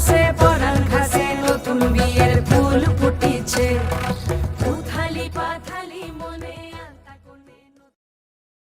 say.